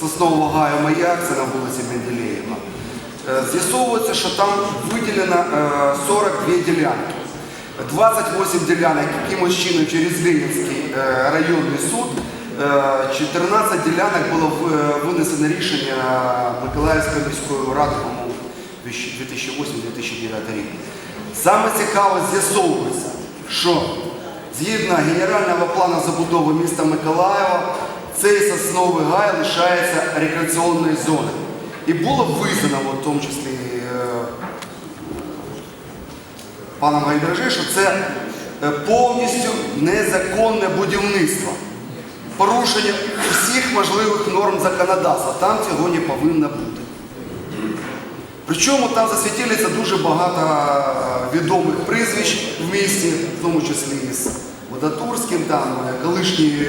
Соснового гаю Маяк, це на вулиці Менделєєва. Е, З'ясовується, що там виділено е, 42 ділянки. 28 ділянок якимось чином через Ленінський е, районний суд. е, 14 ділянок було е, винесено рішення Миколаївської міської ради, по-моєму, 2008-2009 рік. Саме цікаво з'ясовується, що згідно генерального плану забудови міста Миколаєва, цей сосновий гай лишається рекреаційною зоною. І було визнано, в тому числі е, паном Гайдражи, що це е, повністю незаконне будівництво. Порушення всіх можливих норм законодавства. Там цього не повинно бути. Причому там засвітилися дуже багато е, відомих прізвищ в місті, в тому числі з Водотурським, там колишній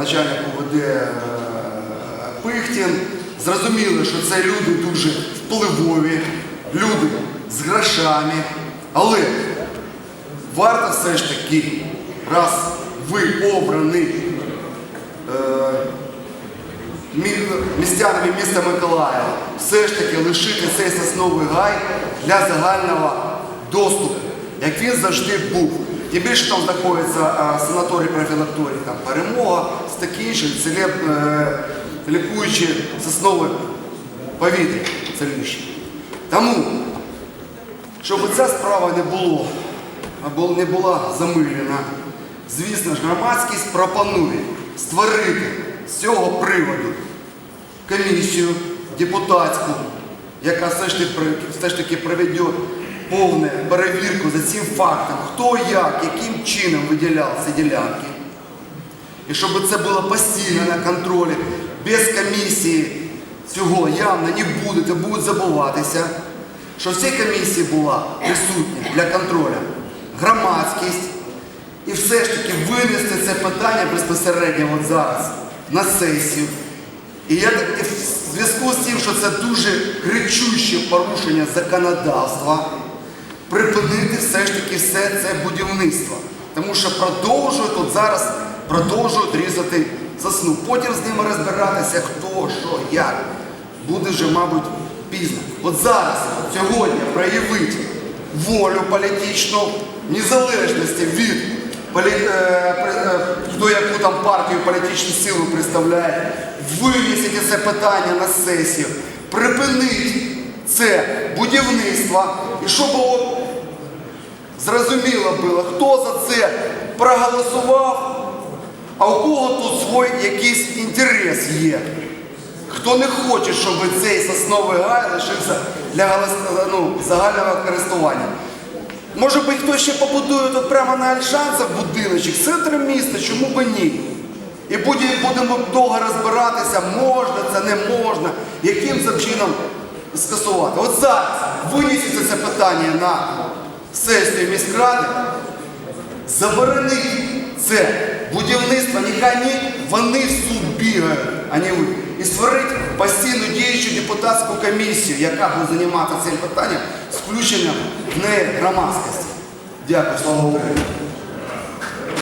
начальник УВД е, Пихтін. Зрозуміло, що це люди дуже впливові, люди з грошами. Але варто все ж таки, раз ви обраний е, містянами міста Миколаєва все ж таки лишити цей сосновий гай для загального доступу, як він завжди був. Тим більше там знаходиться а, санаторій профілакторій, там перемога, такі інші, целеб, е, лікуючі соснове повітря, цілющі. Тому, щоб ця справа не було, або не була замилена, звісно ж, громадськість пропонує створити з цього приводу комісію депутатську, яка все ж таки проведе повну перевірку за цим фактом, хто як, яким чином виділяв ці ділянки. І щоб це було постійно на контролі, без комісії цього явно не буде, це будуть забуватися, що в цій комісії була присутня для контролю громадськість і все ж таки винести це питання безпосередньо от зараз на сесію. І я і в зв'язку з тим, що це дуже кричуще порушення законодавства, припинити все ж таки все це будівництво. Тому що продовжують от зараз продовжують різати сосну. Потім з ними розбиратися, хто, що, як. Буде вже, мабуть, пізно. От зараз, сьогодні, проявити волю політичну, незалежності від полі... е, е, хто яку там партію політичну силу представляє, винесіть це питання на сесію, припинити це будівництво, і щоб було зрозуміло було, хто за це проголосував, а у кого тут свій якийсь інтерес є. Хто не хоче, щоб цей сосновий гай лишився для ну, загального користування. Може би хтось ще побудує тут прямо на Альшанцях будиночок, центр міста, чому би ні? І будемо довго розбиратися, можна це, не можна, яким чином скасувати. От зараз винесіться це питання на сесію міськради, заборонити це будівництво, нехай ні, вони в суд бігають, а не ви. І створити постійну діючу депутатську комісію, яка буде займатися цим питанням включенням в неї громадськості. Дякую, слава Україні.